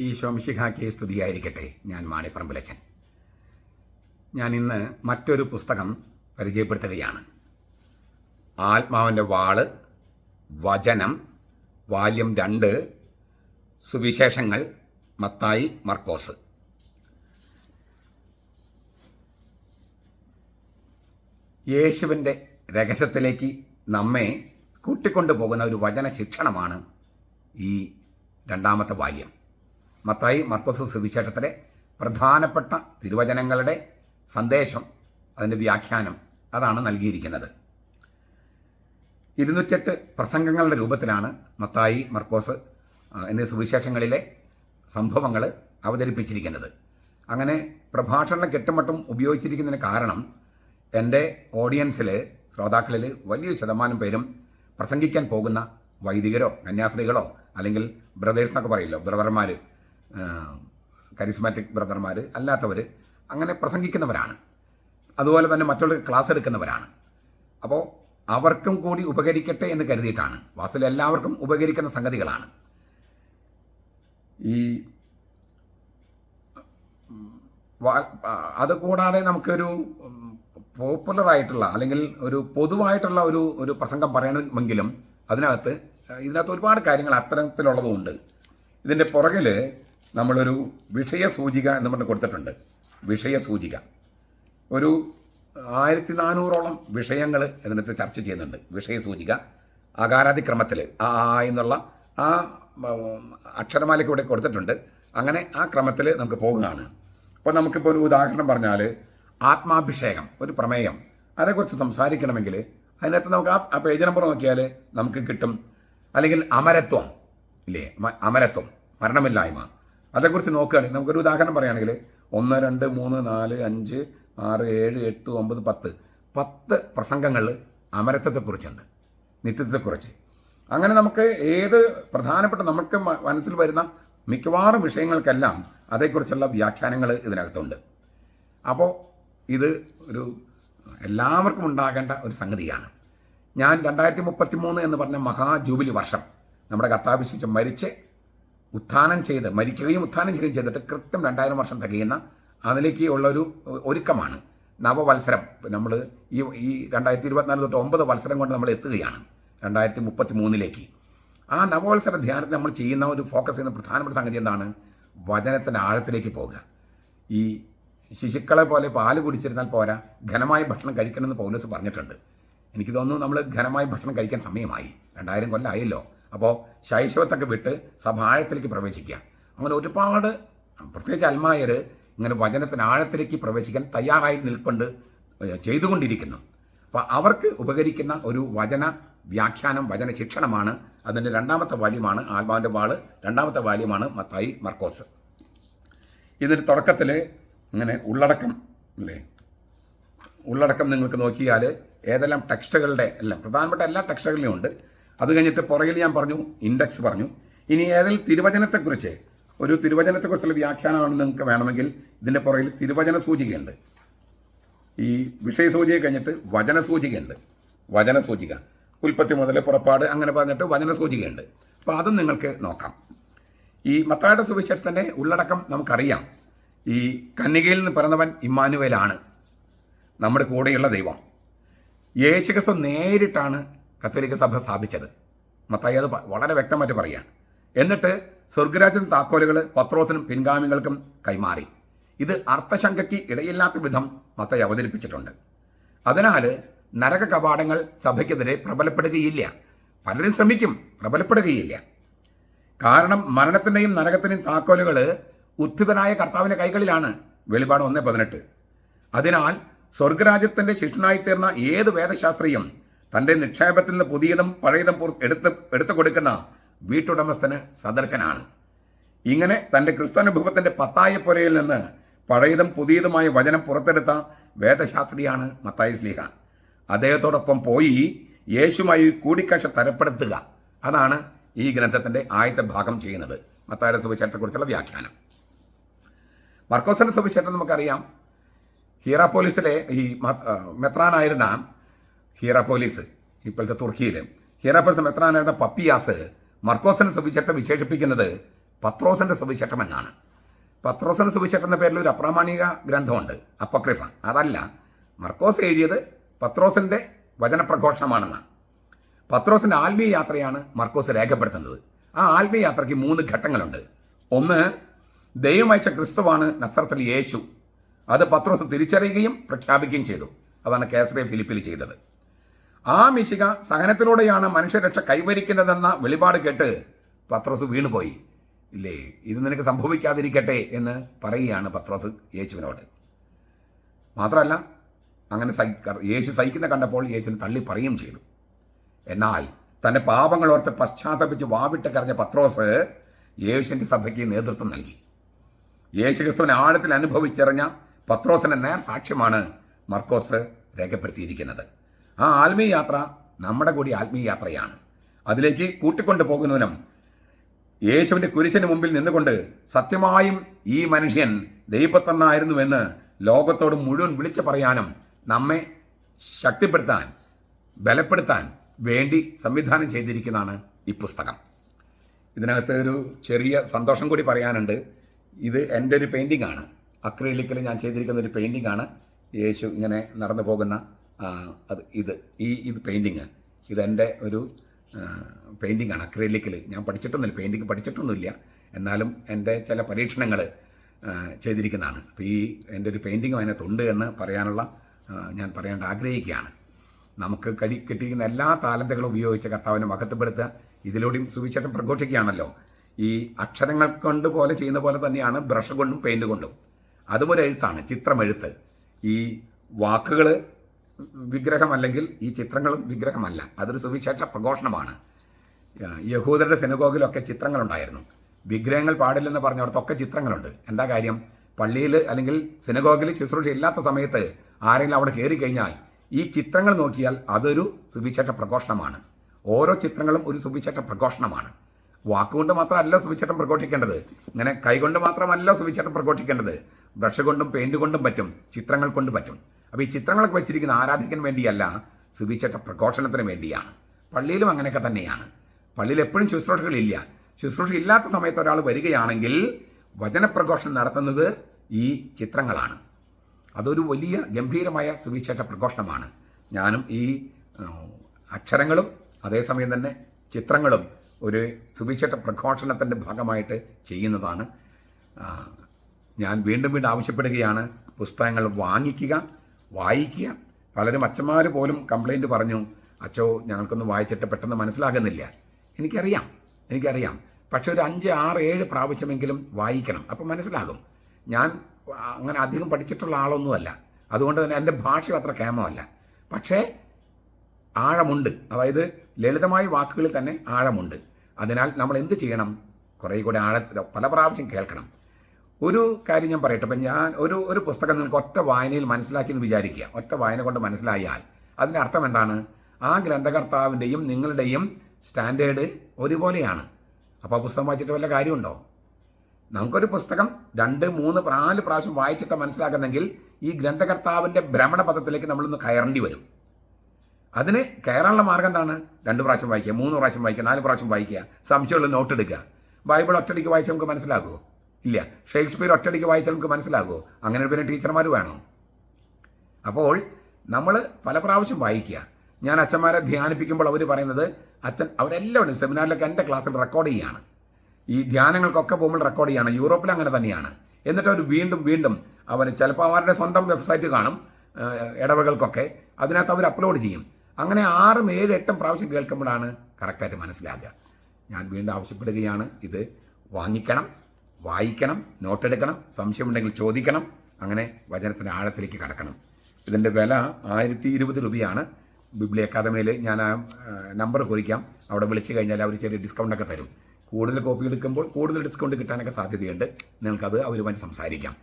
ഈ ശോംശിഹാക്കി സ്തുതിയായിരിക്കട്ടെ ഞാൻ മാണിപ്പറമ്പിലച്ചൻ. ഞാൻ ഇന്ന് മറ്റൊരു പുസ്തകം പരിചയപ്പെടുത്തുകയാണ്. ആത്മാവിന്റെ വാൾ വചനം വാല്യം രണ്ട് സുവിശേഷങ്ങൾ മത്തായി മർക്കോസ്. യേശുവിന്റെ രഹസ്യത്തിലേക്ക് നമ്മെ കൂട്ടിക്കൊണ്ടു പോകുന്ന ഒരു വചന ശിക്ഷണമാണ് ഈ രണ്ടാമത്തെ ബാല്യം മത്തായി മർക്കോസ് സുവിശേഷത്തിലെ പ്രധാനപ്പെട്ട തിരുവചനങ്ങളുടെ സന്ദേശം അതിന്റെ വ്യാഖ്യാനം അതാണ് നൽകിയിരിക്കുന്നത്. ഇരുന്നൂറ്റെട്ട് പ്രസംഗങ്ങളുടെ രൂപത്തിലാണ് മത്തായി മർക്കോസ് എന്നീ സുവിശേഷങ്ങളിലെ സംഭവങ്ങൾ അവതരിപ്പിച്ചിരിക്കുന്നത്. അങ്ങനെ പ്രഭാഷണ കെട്ടുമട്ടും ഉപയോഗിച്ചിരിക്കുന്നതിന് കാരണം എന്റെ ഓഡിയൻസിൽ ശ്രോതാക്കളിൽ വലിയൊരു ശതമാനം പേരും പ്രസംഗിക്കാൻ പോകുന്ന വൈദികരോ കന്യാസ്ത്രീകളോ അല്ലെങ്കിൽ ബ്രദേഴ്സ് എന്നൊക്കെ പറയില്ലോ ബ്രദർമാർ കരിസ്മാറ്റിക് ബ്രദർമാർ അല്ലാത്തവർ അങ്ങനെ പ്രസംഗിക്കുന്നവരാണ്. അതുപോലെ തന്നെ മറ്റുള്ള ക്ലാസ് എടുക്കുന്നവരാണ്. അപ്പോൾ അവർക്കും കൂടി ഉപകരിക്കട്ടെ എന്ന് കരുതിയിട്ടാണ്. വാസ്തവത്തിൽ എല്ലാവർക്കും ഉപകരിക്കുന്ന സംഗതികളാണ്. ഈ അതുകൂടാതെ അത് നമുക്കൊരു പോപ്പുലറായിട്ടുള്ള അല്ലെങ്കിൽ ഒരു പൊതുവായിട്ടുള്ള ഒരു ഒരു പ്രസംഗം പറയണമെങ്കിലും അതിനകത്ത് ഇതിനകത്ത് ഒരുപാട് കാര്യങ്ങൾ അത്തരത്തിലുള്ളതുമുണ്ട് ഇതിന്റെ പുറകിൽ നമ്മളൊരു വിഷയസൂചിക എന്ന് പറഞ്ഞ് കൊടുത്തിട്ടുണ്ട്. വിഷയസൂചിക. ഒരു ആയിരത്തി നാനൂറോളം വിഷയങ്ങൾ ഇതിനകത്ത് ചർച്ച ചെയ്യുന്നുണ്ട്. വിഷയ സൂചിക അകാരാതിക്രമത്തിൽ ആ എന്നുള്ള ആ അക്ഷരമാലയ്ക്ക് ഇവിടെ കൊടുത്തിട്ടുണ്ട്. അങ്ങനെ ആ ക്രമത്തിൽ നമുക്ക് പോകുകയാണ്. അപ്പോൾ നമുക്കിപ്പോൾ ഒരു ഉദാഹരണം പറഞ്ഞാൽ ആത്മാഭിഷേകം ഒരു പ്രമേയം. അതേക്കുറിച്ച് സംസാരിക്കണമെങ്കിൽ അതിനകത്ത് നമുക്ക് ആ പേജ് നമ്പർ നോക്കിയാൽ നമുക്ക് കിട്ടും. അല്ലെങ്കിൽ അമരത്വം. ഇല്ലേ? അമരത്വം. മരണമില്ലായ്മ. അതേക്കുറിച്ച് നോക്കുകയാണെങ്കിൽ നമുക്കൊരു ഉദാഹരണം പറയുകയാണെങ്കിൽ ഒന്ന് രണ്ട് മൂന്ന് നാല് അഞ്ച് ആറ് ഏഴ് എട്ട് ഒമ്പത് പത്ത്. പത്ത് പ്രസംഗങ്ങൾ അമരത്വത്തെക്കുറിച്ചുണ്ട് നിത്യത്വത്തെക്കുറിച്ച് അങ്ങനെ നമുക്ക് ഏത് പ്രധാനപ്പെട്ട നമുക്ക് മനസ്സിൽ വരുന്ന മിക്കവാറും വിഷയങ്ങൾക്കെല്ലാം അതേക്കുറിച്ചുള്ള വ്യാഖ്യാനങ്ങൾ ഇതിനകത്തുണ്ട്. അപ്പോൾ ഇത് ഒരു എല്ലാവർക്കും ഉണ്ടാകേണ്ട ഒരു സംഗതിയാണ്. ഞാൻ രണ്ടായിരത്തി മുപ്പത്തി മൂന്ന് എന്ന് പറഞ്ഞ മഹാജൂബിലി വർഷം നമ്മുടെ കർത്താവ് ശിക്ഷ മരിച്ച് ഉത്ഥാനം ചെയ്ത് മരിക്കുകയും ഉത്ഥാനം ചെയ്യുകയും ചെയ്തിട്ട് കൃത്യം രണ്ടായിരം വർഷം തികയുന്ന അതിലേക്ക് ഉള്ളൊരു ഒരുക്കമാണ് നവവത്സരം. നമ്മൾ ഈ ഈ രണ്ടായിരത്തി ഇരുപത്തിനാല് തൊട്ട് ഒമ്പത് വത്സരം കൊണ്ട് നമ്മൾ എത്തുകയാണ് രണ്ടായിരത്തി മുപ്പത്തി മൂന്നിലേക്ക് ആ നവവത്സര ധ്യാനത്തിൽ നമ്മൾ ചെയ്യുന്ന ഒരു ഫോക്കസ് ചെയ്യുന്ന പ്രധാനപ്പെട്ട സംഗതി എന്താണ്? വചനത്തിന്റെ ആഴത്തിലേക്ക് പോകുക ഈ ശിശുക്കളെ പോലെ പാൽ കുടിച്ചിരുന്നാൽ പോരാ ഘനമായ ഭക്ഷണം കഴിക്കണമെന്ന് പൗലോസ് പറഞ്ഞിട്ടുണ്ട്. എനിക്ക് തോന്നുന്നു നമ്മൾ ഘനമായ ഭക്ഷണം കഴിക്കാൻ സമയമായി. രണ്ടായിരം കൊല്ലമായല്ലോ അപ്പോൾ ശൈശവത്തൊക്കെ വിട്ട് സഭാഴത്തിലേക്ക് പ്രവേശിക്കുക. അങ്ങനെ ഒരുപാട് പ്രത്യേകിച്ച് അൽമായർ ഇങ്ങനെ വചനത്തിന് ആഴത്തിലേക്ക് പ്രവേശിക്കാൻ തയ്യാറായി നിൽക്കൊണ്ട് ചെയ്തുകൊണ്ടിരിക്കുന്നു. അപ്പോൾ അവർക്ക് ഉപകരിക്കുന്ന ഒരു വചന വ്യാഖ്യാനം വചന ശിക്ഷണമാണ് അതിന്റെ രണ്ടാമത്തെ വാല്യമാണ് ആത്മാവിന്റെ വാൾ രണ്ടാമത്തെ വാല്യമാണ് മത്തായി മർക്കോസ്. ഇതിന് തുടക്കത്തിൽ ഇങ്ങനെ ഉള്ളടക്കം അല്ലേ? ഉള്ളടക്കം നിങ്ങൾക്ക് നോക്കിയാൽ ഏതെല്ലാം ടെക്സ്റ്റുകളുടെ എല്ലാം പ്രധാനപ്പെട്ട എല്ലാ ടെക്സ്റ്റുകളിലും ഉണ്ട്. അത് കഴിഞ്ഞിട്ട് പുറകിൽ ഞാൻ പറഞ്ഞു ഇൻഡെക്സ് പറഞ്ഞു. ഇനി ഏതിൽ? തിരുവചനത്തെക്കുറിച്ച്. ഒരു തിരുവചനത്തെക്കുറിച്ചുള്ള വ്യാഖ്യാനമാണ് നിങ്ങൾക്ക് വേണമെങ്കിൽ ഇതിന്റെ പുറകിൽ തിരുവചന സൂചികയുണ്ട്. ഈ വിഷയസൂചിക കഴിഞ്ഞിട്ട് വചന സൂചികയുണ്ട്. വചന സൂചിക. ഉൽപ്പത്തി മുതൽ പുറപ്പാട് അങ്ങനെ പറഞ്ഞിട്ട് വചന സൂചികയുണ്ട്. അപ്പോൾ അതും നിങ്ങൾക്ക് നോക്കാം. ഈ മത്തായുടെ സുവിശേഷത്തിന്റെ ഉള്ളടക്കം നമുക്കറിയാം. ഈ കന്യകയിൽ നിന്ന് പിറന്നവൻ ഇമ്മാനുവേലാണ്. നമ്മുടെ കൂടെയുള്ള ദൈവം. യേശുക്രിസ്തു നേരിട്ടാണ് കത്തോലിക്ക സഭ സ്ഥാപിച്ചത്. മത്തായി അത് വളരെ വ്യക്തമായിട്ട് പറയുക എന്നിട്ട് സ്വർഗരാജൻ താക്കോലുകൾ പത്രോസിനും പിൻഗാമികൾക്കും കൈമാറി. ഇത് അർത്ഥശങ്കയ്ക്ക് ഇടയില്ലാത്ത വിധം മത്തായി അവതരിപ്പിച്ചിട്ടുണ്ട്. അതിനാൽ നരക കവാടങ്ങൾ സഭയ്ക്കെതിരെ പ്രബലപ്പെടുകയില്ല. പലരും ശ്രമിക്കും പ്രബലപ്പെടുകയില്ല. കാരണം മരണത്തിന്റെയും നരകത്തിന്റെയും താക്കോലുകൾ ഉത്ഥിതനായ കർത്താവിന്റെ കൈകളിലാണ്. വെളിപാട് ഒന്ന് പതിനെട്ട്. അതിനാൽ സ്വർഗരാജ്യത്തിന്റെ ശിഷ്യനായി തീർന്ന ഏത് വേദശാസ്ത്രിയും തന്റെ നിക്ഷേപത്തിൽ നിന്ന് പുതിയതും പഴയതും എടുത്ത് എടുത്തു കൊടുക്കുന്ന വീട്ടുടമസ്ഥന് സദർശനാണ്. ഇങ്ങനെ തന്റെ ക്രിസ്താനുഭവത്തിന്റെ പത്തായപ്പുരയിൽ നിന്ന് പഴയതും പുതിയതുമായ വചനം പുറത്തെടുത്ത വേദശാസ്ത്രിയാണ് മത്തായി സ്ലീഹ. അദ്ദേഹത്തോടൊപ്പം പോയി യേശുമായി കൂടിക്കാഴ്ച തരപ്പെടുത്തുക. അതാണ് ഈ ഗ്രന്ഥത്തിന്റെ ആദ്യത്തെ ഭാഗം ചെയ്യുന്നത്. മത്തായുടെ സുവിശേഷത്തെക്കുറിച്ചുള്ള വ്യാഖ്യാനം. മർക്കോസിന്റെ സുവിശേഷം നമുക്കറിയാം. ഹീറാപോലിസിലെ ഈ മ- ആ, പോലീസ് ഇപ്പോഴത്തെ തുർക്കിയിൽ ഹീറാപോലിസ് മെത്രാനായിരുന്ന പപ്പിയാസ് മർക്കോസിന്റെ സുവിശേഷത്തെ വിശേഷിപ്പിക്കുന്നത് പത്രോസിന്റെ സുവിശേഷം എന്നാണ് പത്രോസിന്റെ സുവിശേഷം എന്ന പേരിൽ ഒരു അപ്രാമാണിക ഗ്രന്ഥമുണ്ട് അപ്പക്രിഫ. അതല്ല മർക്കോസ് എഴുതിയത് പത്രോസിന്റെ വചനപ്രഘോഷണമാണെന്നാണ് പത്രോസിന്റെ ആത്മീയ യാത്രയാണ് മർക്കോസ് രേഖപ്പെടുത്തുന്നത്. ആ ആത്മീയ യാത്രയ്ക്ക് മൂന്ന് ഘട്ടങ്ങളുണ്ട്. ഒന്ന് ദൈവം അയച്ച ക്രിസ്തുവാണ് നസ്രത്തിൽ യേശു. അത് പത്രോസ് തിരിച്ചറിയുകയും പ്രഖ്യാപിക്കുകയും ചെയ്തു. അതാണ് കേസറിയ ഫിലിപ്പിൽ ചെയ്തത്. ആ മിശിക സഹനത്തിലൂടെയാണ് മനുഷ്യരക്ഷ കൈവരിക്കുന്നതെന്ന വെളിപാട് കേട്ട് പത്രോസ് വീണുപോയി. ഇല്ലേ ഇത് നിനക്ക് സംഭവിക്കാതിരിക്കട്ടെ എന്ന് പറയുകയാണ് പത്രോസ് യേശുവിനോട്. മാത്രമല്ല അങ്ങനെ സഹി യേശു സഹിക്കുന്ന കണ്ടപ്പോൾ യേശുവിന് തള്ളി പറയുകയും ചെയ്തു. എന്നാൽ തന്റെ പാപങ്ങൾ ഓർത്ത് പശ്ചാത്തപിച്ച് വാവിട്ട് കരഞ്ഞ പത്രോസ് യേശുവിന്റെ സഭയ്ക്ക് നേതൃത്വം നൽകി. യേശു ക്രിസ്തുവിനെ ആഴത്തിൽ അനുഭവിച്ചറിഞ്ഞ പത്രോസിന്റെ നേർ സാക്ഷ്യമാണ് മർക്കോസ് രേഖപ്പെടുത്തിയിരിക്കുന്നത്. ആ ആത്മീയ യാത്ര നമ്മുടെ കൂടി ആത്മീയ യാത്രയാണ്. അതിലേക്ക് കൂട്ടിക്കൊണ്ടു പോകുന്നതിനും യേശുവിന്റെ കുരിശിന് മുമ്പിൽ നിന്നുകൊണ്ട് സത്യമായും ഈ മനുഷ്യൻ ദൈവത്തന്നായിരുന്നുവെന്ന് ലോകത്തോട് മുഴുവൻ വിളിച്ചു പറയാനും നമ്മെ ശക്തിപ്പെടുത്താൻ ബലപ്പെടുത്താൻ വേണ്ടി സംവിധാനം ചെയ്തിരിക്കുന്നതാണ് ഈ പുസ്തകം. ഇതിനകത്ത് ഒരു ചെറിയ സന്തോഷം കൂടി പറയാനുണ്ട്. ഇത് എന്റെ ഒരു പെയിന്റിംഗ് ആണ്. അക്രലിക്കൽ ഞാൻ ചെയ്തിരിക്കുന്ന ഒരു പെയിന്റിംഗ് ആണ്. യേശു ഇങ്ങനെ നടന്നു പോകുന്ന അത് ഇത് ഈ ഇത് പെയിന്റിങ് ഇതെന്റെ ഒരു പെയിന്റിംഗ് ആണ് അക്രലിക്കൽ ഞാൻ പഠിച്ചിട്ടൊന്നുമില്ല പെയിന്റിങ് പഠിച്ചിട്ടൊന്നുമില്ല. എന്നാലും എന്റെ ചില പരീക്ഷണങ്ങൾ ചെയ്തിരിക്കുന്നതാണ്. അപ്പോൾ ഈ എന്റെ ഒരു പെയിന്റിങ്ങും അതിനകത്തുണ്ട് എന്ന് പറയാനുള്ള ഞാൻ പറയേണ്ട ആഗ്രഹിക്കുകയാണ്. നമുക്ക് കടി കിട്ടിയിരിക്കുന്ന എല്ലാ താലന്തുകളും ഉപയോഗിച്ച് കർത്താവിനെ മഹത്വപ്പെടുത്തുക. ഇതിലൂടെയും സുവിശേഷം പ്രഘോഷിക്കുകയാണല്ലോ. ഈ അക്ഷരങ്ങൾ കൊണ്ട് പോലെ ചെയ്യുന്ന പോലെ തന്നെയാണ് ബ്രഷ് കൊണ്ടും പെയിന്റ് കൊണ്ടും. അതുപോലെ എഴുത്താണ് ചിത്രമെഴുത്ത് ഈ വാക്കുകൾ വിഗ്രഹമല്ലെങ്കിൽ ഈ ചിത്രങ്ങളും വിഗ്രഹമല്ല. അതൊരു സുവിശേഷ പ്രഘോഷണമാണ്. യഹൂദരുടെ സെനഗോഗിലൊക്കെ ചിത്രങ്ങളുണ്ടായിരുന്നു. വിഗ്രഹങ്ങൾ പാടില്ലെന്ന് പറഞ്ഞിടത്തൊക്കെ ചിത്രങ്ങളുണ്ട്. എന്താ കാര്യം? പള്ളിയിൽ അല്ലെങ്കിൽ സിനഗോഗിൽ ശുശ്രൂഷ ഇല്ലാത്ത സമയത്ത് ആരെങ്കിലും അവിടെ കയറി കഴിഞ്ഞാൽ ഈ ചിത്രങ്ങൾ നോക്കിയാൽ അതൊരു സുവിശേഷ പ്രഘോഷണമാണ്. ഓരോ ചിത്രങ്ങളും ഒരു സുവിശേഷ പ്രഘോഷണമാണ്. വാക്കുകൊണ്ട് മാത്രമല്ല സുവിശേഷം പ്രഘോഷിക്കേണ്ടത്. ഇങ്ങനെ കൈകൊണ്ട് മാത്രമല്ല സുവിശേഷം പ്രഘോഷിക്കേണ്ടത്. ബ്രഷ് കൊണ്ടും പെയിന്റ് കൊണ്ടും പറ്റും. ചിത്രങ്ങൾ കൊണ്ട് പറ്റും. അപ്പോൾ ഈ ചിത്രങ്ങളൊക്കെ വെച്ചിരിക്കുന്ന ആരാധിക്കാൻ വേണ്ടിയല്ല സുവിശേഷ പ്രഘോഷണത്തിന് വേണ്ടിയാണ്. പള്ളിയിലും അങ്ങനെയൊക്കെ തന്നെയാണ്. പള്ളിയിൽ എപ്പോഴും ശുശ്രൂഷകളില്ല ശുശ്രൂഷ ഇല്ലാത്ത സമയത്ത് ഒരാൾ വരികയാണെങ്കിൽ വചനപ്രഘോഷണം നടത്തുന്നത് ഈ ചിത്രങ്ങളാണ്. അതൊരു വലിയ ഗംഭീരമായ സുവിശേഷ പ്രഘോഷണമാണ്. ഞാനും ഈ അക്ഷരങ്ങളും അതേസമയം തന്നെ ചിത്രങ്ങളും ഒരു സുവിശേഷ പ്രഘോഷണത്തിന്റെ ഭാഗമായിട്ട് ചെയ്യുന്നതാണ്. ഞാൻ വീണ്ടും വീണ്ടും ആവശ്യപ്പെടുകയാണ്. പുസ്തകങ്ങൾ വാങ്ങിക്കുക. വായിക്കുക. പലരും അച്ഛന്മാർ പോലും കംപ്ലൈന്റ് പറഞ്ഞു അച്ഛോ ഞങ്ങൾക്കൊന്നും വായിച്ചിട്ട് പെട്ടെന്ന് മനസ്സിലാകുന്നില്ല. എനിക്കറിയാം എനിക്കറിയാം. പക്ഷേ ഒരു അഞ്ച് ആറ് ഏഴ് പ്രാവശ്യമെങ്കിലും വായിക്കണം അപ്പം മനസ്സിലാകും. ഞാൻ അങ്ങനെ അധികം പഠിച്ചിട്ടുള്ള ആളൊന്നുമല്ല. അതുകൊണ്ട് തന്നെ എന്റെ ഭാഷ അത്ര കേമമല്ല. പക്ഷേ ആഴമുണ്ട്. അതായത് ലളിതമായ വാക്കുകളിൽ തന്നെ ആഴമുണ്ട്. അതിനാൽ നമ്മൾ എന്ത് ചെയ്യണം? കുറേ കൂടെ ആഴത്തിൽ പല പ്രാവശ്യം കേൾക്കണം. ഒരു കാര്യം ഞാൻ പറയട്ടെ. ഇപ്പം ഞാൻ ഒരു ഒരു പുസ്തകം നിങ്ങൾക്ക് ഒറ്റ വായനയിൽ മനസ്സിലാക്കി എന്ന് വിചാരിക്കുക. ഒറ്റ വായന കൊണ്ട് മനസ്സിലായാൽ അതിന്റെ അർത്ഥം എന്താണ്? ആ ഗ്രന്ഥകർത്താവിന്റെയും നിങ്ങളുടെയും സ്റ്റാൻഡേർഡ് ഒരുപോലെയാണ്. അപ്പോൾ ആ പുസ്തകം വായിച്ചിട്ട് വല്ല കാര്യമുണ്ടോ? നമുക്കൊരു പുസ്തകം രണ്ട് മൂന്ന് നാല് പ്രാവശ്യം വായിച്ചിട്ട് മനസ്സിലാക്കുന്നെങ്കിൽ ഈ ഗ്രന്ഥകർത്താവിന്റെ ഭ്രമണപഥത്തിലേക്ക് നമ്മളൊന്ന് കയറേണ്ടി വരും. അതിന് കയറാനുള്ള മാർഗം എന്താണ്? രണ്ട് പ്രാവശ്യം വായിക്കുക മൂന്ന് പ്രാവശ്യം വായിക്കുക നാല് പ്രാവശ്യം വായിക്കുക സംശയമുള്ള നോട്ട് എടുക്കുക ബൈബിൾ ഒറ്റടിക്ക് വായിച്ച് നമുക്ക് മനസ്സിലാകുമോ? ഇല്ല. ഷേക്സ്പിയർ ഒറ്റടിക്ക് വായിച്ചാൽ നമുക്ക് മനസ്സിലാകുമോ? അങ്ങനെ പിന്നെ ടീച്ചർമാർ വേണോ? അപ്പോൾ നമ്മൾ പല പ്രാവശ്യം വായിക്കുക. ഞാൻ അച്ഛന്മാരെ ധ്യാനിപ്പിക്കുമ്പോൾ അവർ പറയുന്നത് അച്ഛൻ അവരെല്ലാവരും സെമിനാറിലൊക്കെ എന്റെ ക്ലാസ്സിൽ റെക്കോർഡ് ചെയ്യുകയാണ് ഈ ധ്യാനങ്ങൾക്കൊക്കെ പോകുമ്പോൾ റെക്കോർഡ് ചെയ്യുകയാണ് യൂറോപ്പിൽ അങ്ങനെ തന്നെയാണ്. എന്നിട്ട് അവർ വീണ്ടും വീണ്ടും അവർ ചിലപ്പോൾ അവരുടെ സ്വന്തം വെബ്സൈറ്റ് കാണും ഇടവകൾക്കൊക്കെ. അതിനകത്ത് അവർ അപ്ലോഡ് ചെയ്യും. അങ്ങനെ ആറും ഏഴ് എട്ടും പ്രാവശ്യം കേൾക്കുമ്പോഴാണ് കറക്റ്റായിട്ട് മനസ്സിലാകുക. ഞാൻ വീണ്ടും ആവശ്യപ്പെടുകയാണ്. ഇത് വാങ്ങിക്കണം. വായിക്കണം നോട്ടെടുക്കണം സംശയമുണ്ടെങ്കിൽ ചോദിക്കണം അങ്ങനെ വചനത്തിന്റെ ആഴത്തിലേക്ക് കടക്കണം. ഇതിന്റെ വില ആയിരത്തി ഇരുപത് രൂപയാണ്. ബിബ്ലി അക്കാദമിയിൽ ഞാൻ ആ നമ്പർ കുറിക്കാം. അവിടെ വിളിച്ചു കഴിഞ്ഞാൽ അവർ ചെറിയ ഡിസ്കൗണ്ടൊക്കെ തരും. കൂടുതൽ കോപ്പി എടുക്കുമ്പോൾ കൂടുതൽ ഡിസ്കൗണ്ട് കിട്ടാനൊക്കെ സാധ്യതയുണ്ട്. നിങ്ങൾക്കത് അവരുമായി സംസാരിക്കാം.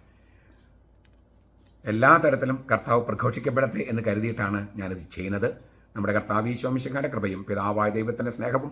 എല്ലാ തരത്തിലും കർത്താവ് പ്രഘോഷിക്കപ്പെടട്ടെ എന്ന് കരുതിയിട്ടാണ് ഞാനിത് ചെയ്യുന്നത്. നമ്മുടെ കർത്താവ് ഈശോമിശങ്ങളുടെ കൃപയും പിതാവായ ദൈവത്തിന്റെ സ്നേഹവും